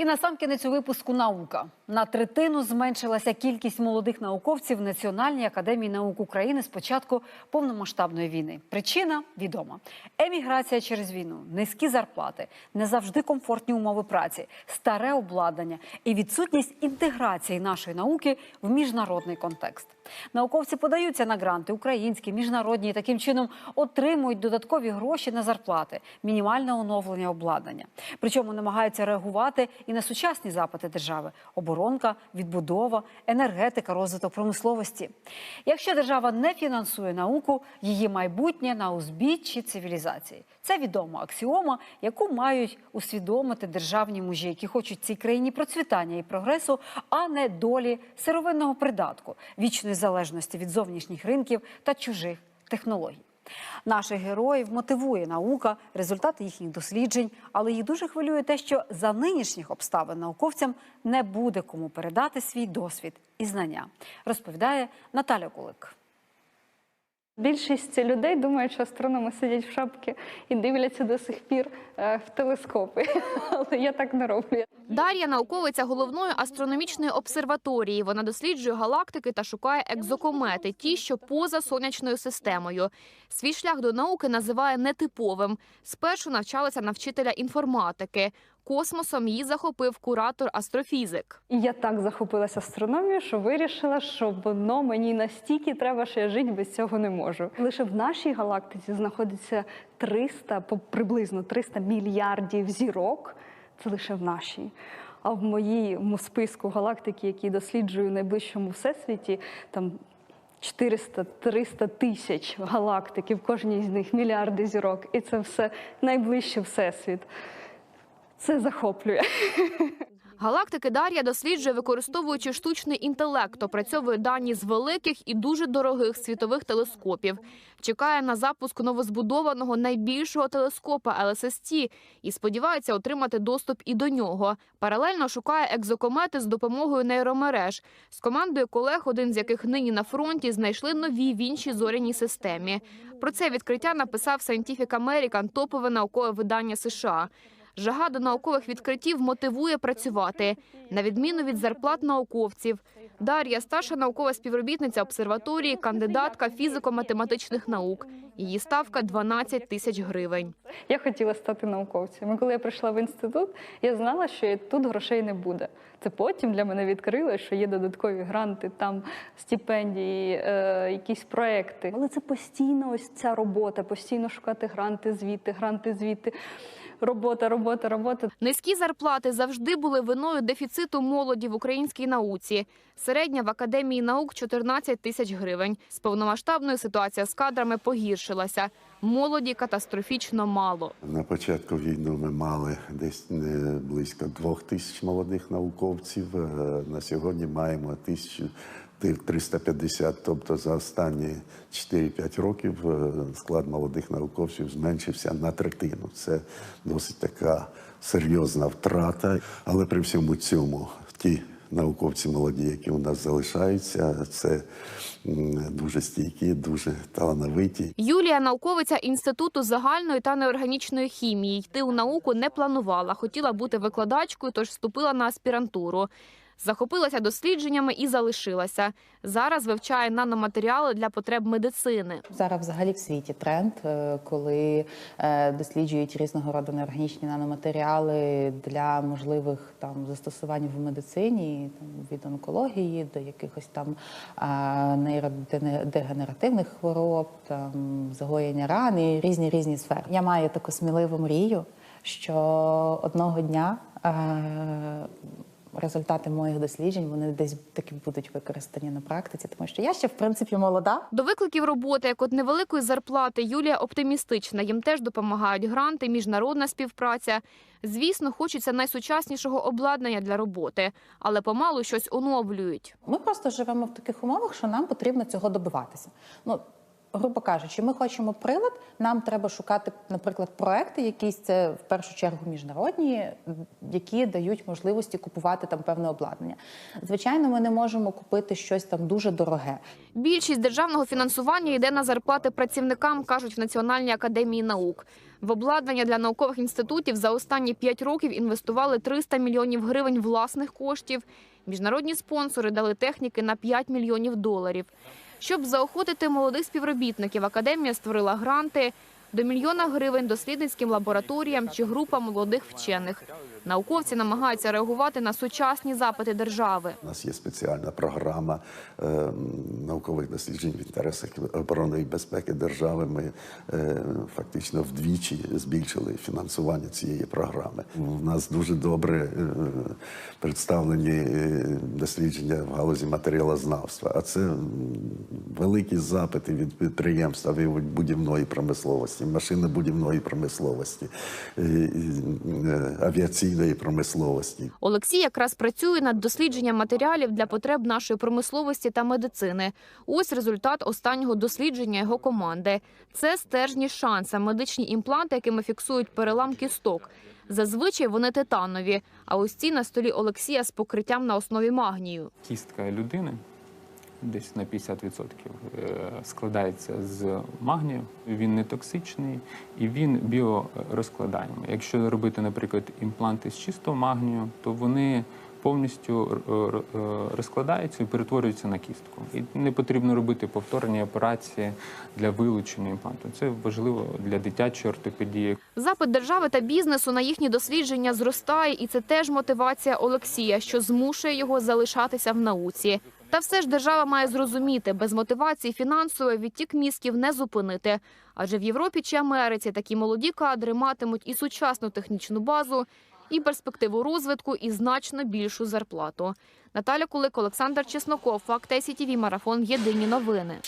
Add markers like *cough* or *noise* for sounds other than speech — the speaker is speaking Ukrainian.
І на сам кінець у випуску наука на третину зменшилася кількість молодих науковців в Національній академії наук України з початку повномасштабної війни. Причина відома: еміграція через війну, низькі зарплати, не завжди комфортні умови праці, старе обладнання і відсутність інтеграції нашої науки в міжнародний контекст. Науковці подаються на гранти українські, міжнародні і таким чином отримують додаткові гроші на зарплати, мінімальне оновлення обладнання. Причому намагаються реагувати і на сучасні запити держави: оборонка, відбудова, енергетика, розвиток промисловості. Якщо держава не фінансує науку, її майбутнє на узбіччі цивілізації. Це відома аксіома, яку мають усвідомити державні мужі, які хочуть цій країні процвітання і прогресу, а не долі сировинного придатку, вічної залежності від зовнішніх ринків та чужих технологій. Наших героїв мотивує наука, результати їхніх досліджень, але їх дуже хвилює те, що за нинішніх обставин науковцям не буде кому передати свій досвід і знання, розповідає Наталя Кулик. Більшість людей думають, що астрономи сидять в шапці і дивляться до сих пір е, в телескопи. *laughs* Але я так не роблю. Дар'я науковиця головної астрономічної обсерваторії. Вона досліджує галактики та шукає екзокомети, ті, що поза сонячною системою. Свій шлях до науки називає нетиповим. Спершу навчалася на вчителя інформатики. Космосом її захопив куратор астрофізик. Я так захопилася астрономією, що вирішила, що воно мені настільки треба, що я жити без цього не можу. Лише в нашій галактиці знаходиться 300, по- приблизно 300 мільярдів зірок. Це лише в нашій. А в моєму списку галактики, які досліджую в найближчому всесвіті, там 400-300 тисяч галактик, і в кожній з них мільярди зірок. І це все найближче всесвіт. Це захоплює. *laughs* Галактики Дар'я досліджує, використовуючи штучний інтелект, опрацьовує дані з великих і дуже дорогих світових телескопів. Чекає на запуск новозбудованого найбільшого телескопа LSST і сподівається отримати доступ і до нього. Паралельно шукає екзокомети з допомогою нейромереж. З командою колег, один з яких нині на фронті, знайшли нові в іншій зоряній системі. Про це відкриття написав Scientific American, топове наукове видання США. Жага до наукових відкриттів мотивує працювати, на відміну від зарплат науковців. Дар'я старша наукова співробітниця обсерваторії, кандидатка фізико-математичних наук. Її ставка 12 тисяч гривень. Я хотіла стати науковцем. Коли я прийшла в інститут, я знала, що тут грошей не буде. Це потім для мене відкрило, що є додаткові гранти, там стипендії, е, якісь проекти. Але це постійно ось ця робота, постійно шукати гранти звідти, гранти звідти. Робота, робота, робота. Низькі зарплати завжди були виною дефіциту молоді в українській науці. Середня в академії наук 14 тисяч гривень. З повномасштабною ситуація з кадрами погіршилася. Молоді катастрофічно мало. На початку війни ми мали десь е, близько двох тисяч молодих науковців. Е, На сьогодні маємо 1350. Тобто за останні 4-5 років е, склад молодих науковців зменшився на третину. Це досить така серйозна втрата. Але при всьому цьому ті науковці молоді, які у нас залишаються, це дуже стійкі, дуже талановиті. Юлія науковиця інституту загальної та неорганічної хімії. Йти у науку не планувала. Хотіла бути викладачкою, тож вступила на аспірантуру. Захопилася дослідженнями і залишилася. Зараз вивчає наноматеріали для потреб медицини. Зараз взагалі в світі тренд, е, коли е, досліджують різного роду неорганічні наноматеріали для можливих там застосувань в медицині, там від онкології до якихось там нейродегенеративних хвороб, там загоєння ран і різні різні сфери. Я маю таку сміливу мрію, що одного дня. е, Результати моїх досліджень вони десь таки будуть використані на практиці, тому що я ще в принципі молода. До викликів роботи, як от невеликої зарплати, Юлія оптимістична. Їм теж допомагають гранти, міжнародна співпраця. Звісно, хочеться найсучаснішого обладнання для роботи, але помалу щось оновлюють. Ми просто живемо в таких умовах, що нам потрібно цього добиватися. Ну грубо кажучи, ми хочемо прилад, нам треба шукати, наприклад, проекти, якісь це в першу чергу міжнародні, які дають можливості купувати там певне обладнання. Звичайно, ми не можемо купити щось там дуже дороге. Більшість державного фінансування йде на зарплати працівникам, кажуть в Національній академії наук. В обладнання для наукових інститутів за останні п'ять років інвестували 300 мільйонів гривень власних коштів. Міжнародні спонсори дали техніки на 5 мільйонів доларів. Щоб заохотити молодих співробітників, академія створила гранти до мільйона гривень дослідницьким лабораторіям чи групам молодих вчених. Науковці намагаються реагувати на сучасні запити держави. У нас є спеціальна програма е, наукових досліджень в інтересах оборони і безпеки держави. Ми е, фактично вдвічі збільшили фінансування цієї програми. У нас дуже добре е, представлені е, дослідження в галузі матеріалознавства, а це великі запити від підприємств авіабудівної промисловості, машинобудівної промисловості, е, е, авіаційної промисловості. Олексій якраз працює над дослідженням матеріалів для потреб нашої промисловості та медицини. Ось результат останнього дослідження його команди. Це стержні шанса, медичні імпланти, якими фіксують перелам кісток. Зазвичай вони титанові, а ось ці на столі Олексія з покриттям на основі магнію. кістка людини десь на 50% е, складається з магнію. Він не токсичний і він біорозкладаємий. Якщо робити, наприклад, імпланти з чистого магнію, то вони повністю е, е, розкладаються і перетворюються на кістку. І не потрібно робити повторні операції для вилучення імпланту. Це важливо для дитячої ортопедії. Запит держави та бізнесу на їхні дослідження зростає, і це теж мотивація Олексія, що змушує його залишатися в науці. Та все ж держава має зрозуміти, без мотивації фінансової відтік мізків не зупинити. Адже в Європі чи Америці такі молоді кадри матимуть і сучасну технічну базу, і перспективу розвитку, і значно більшу зарплату. Наталя Кулик, Олександр Чесноков, Факт СІТВ, Марафон. Єдині новини.